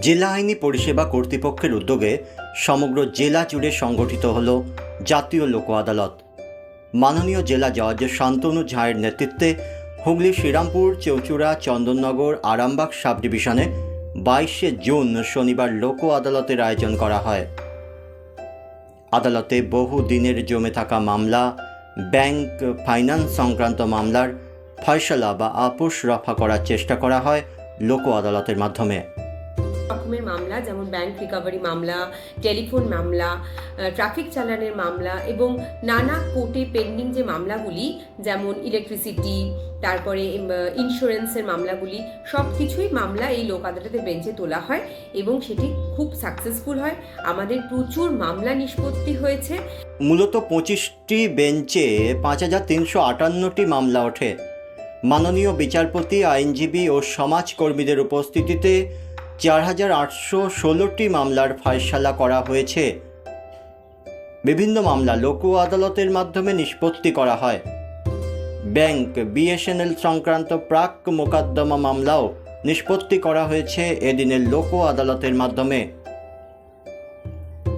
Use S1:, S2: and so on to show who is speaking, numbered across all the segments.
S1: জেলা আইনি পরিষেবা কর্তৃপক্ষের উদ্যোগে সমগ্র জেলা জুড়ে সংগঠিত হল জাতীয় লোক আদালত। মাননীয় জেলা জজ শান্তনু ঝায়ের নেতৃত্বে হুগলি শ্রীরামপুর, চৌচুড়া, চন্দননগর, আরামবাগ সাব ডিভিশনে বাইশে জুন শনিবার লোক আদালতের আয়োজন করা হয়। আদালতে বহু দিনের জমে থাকা মামলা, ব্যাংক ফাইন্যান্স সংক্রান্ত মামলার ফয়সলা বা আপোষ রফা করার চেষ্টা করা হয় লোক আদালতের মাধ্যমে।
S2: রকমের মামলা, যেমন ব্যাংক রিকভারি মামলা টেলিফোন মামলা ট্রাফিক চালানের মামলা এবং নানা কোর্টে পেন্ডিং যে মামলাগুলি, যেমন ইলেকট্রিসিটি তারপরে ইন্স্যুরেন্সের মামলাগুলি সব কিছুই মামলা এই লোক আদালতের বেঞ্চে তোলা হয় এবং সেটি খুব সাকসেসফুল হয়। আমাদের প্রচুর মামলা নিষ্পত্তি হয়েছে।
S1: মূলত পঁচিশটি বেঞ্চে পাঁচ হাজার তিনশো আটান্নটি মামলা ওঠে। মাননীয় বিচারপতি, আইনজীবী ও সমাজকর্মীদের উপস্থিতিতে চার হাজার আটশো ষোলোটি মামলার ফয়সালা করা হয়েছে। বিভিন্ন মামলা লোক আদালতের মাধ্যমে নিষ্পত্তি করা হয়। ব্যাংক, বিএসএনএল সংক্রান্ত প্রাক মোকদ্দমা মামলাও নিষ্পত্তি করা হয়েছে এদিনের লোক আদালতের মাধ্যমে।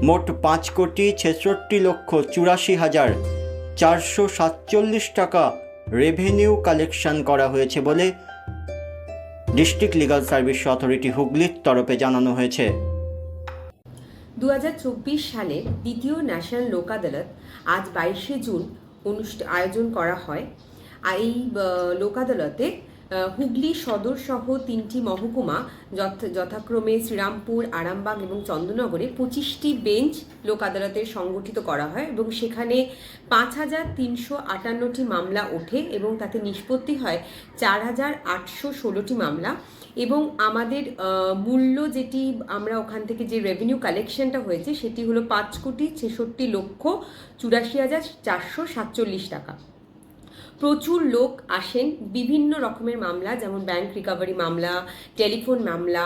S1: মোট পাঁচ কোটি ছেষট্টি লক্ষ চুরাশি হাজার চারশো সাতচল্লিশ টাকা রেভিনিউ কালেকশন করা হয়েছে বলে ডিস্ট্রিক্ট লিগাল সার্ভিস অথরিটি হুগলির তরফে জানানো হয়েছে।
S2: দু হাজার চব্বিশ সালে দ্বিতীয় ন্যাশনাল লোক আদালত আজ বাইশে জুন অনুষ্ঠান আয়োজন করা হয়। এই লোক আদালতে হুগলি সদর সহ তিনটি মহকুমা যথ- যথাক্রমে শ্রীরামপুর, আরামবাগ এবং চন্দ্রনগরে পঁচিশটি বেঞ্চ লোক আদালতের সংগঠিত করা হয় এবং সেখানে পাঁচ হাজার তিনশো আটান্নটি মামলা ওঠে এবং তাতে নিষ্পত্তি হয় চার হাজার আটশো ষোলোটি মামলা এবং আমাদের মূল্য যেটি আমরা ওখান থেকে যে রেভিনিউ কালেকশনটা হয়েছে সেটি হলো পাঁচ কোটি ছেষট্টি লক্ষ চুরাশি হাজার চারশো সাতচল্লিশ টাকা। প্রচুর লোক আসেন বিভিন্ন রকমের মামলা, যেমন ব্যাংক রিকভারি মামলা টেলিফোন মামলা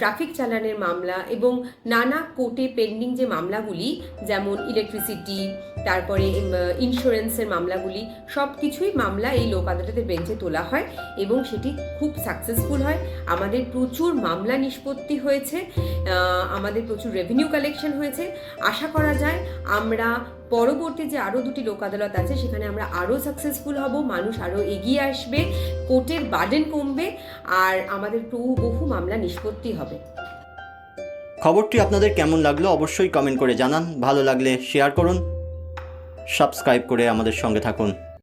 S2: ট্রাফিক চালানের মামলা এবং নানা কোর্টে পেন্ডিং যে মামলাগুলি, যেমন ইলেকট্রিসিটি তারপরে ইন্স্যুরেন্সের মামলাগুলি সব কিছুই মামলা এই লোক আদালতের বেঞ্চে তোলা হয় এবং সেটি খুব সাকসেসফুল হয়। আমাদের প্রচুর মামলা নিষ্পত্তি হয়েছে আমাদের প্রচুর রেভিনিউ কালেকশন হয়েছে। আশা করা যায় আমরা পরবর্তী যে আরও দুটি লোক আদালত আছে, সেখানে আমরা আরও সাকসেসফুল হব, মানুষ আরও এগিয়ে আসবে, কোর্টের বার্ডেন কমবে, আর আমাদের বহু বহু মামলা নিষ্পত্তি হবে।
S1: খবরটি আপনাদের কেমন লাগল অবশ্যই কমেন্ট করে জানান। ভালো লাগলে শেয়ার করুন সাবস্ক্রাইব করে আমাদের সঙ্গে থাকুন।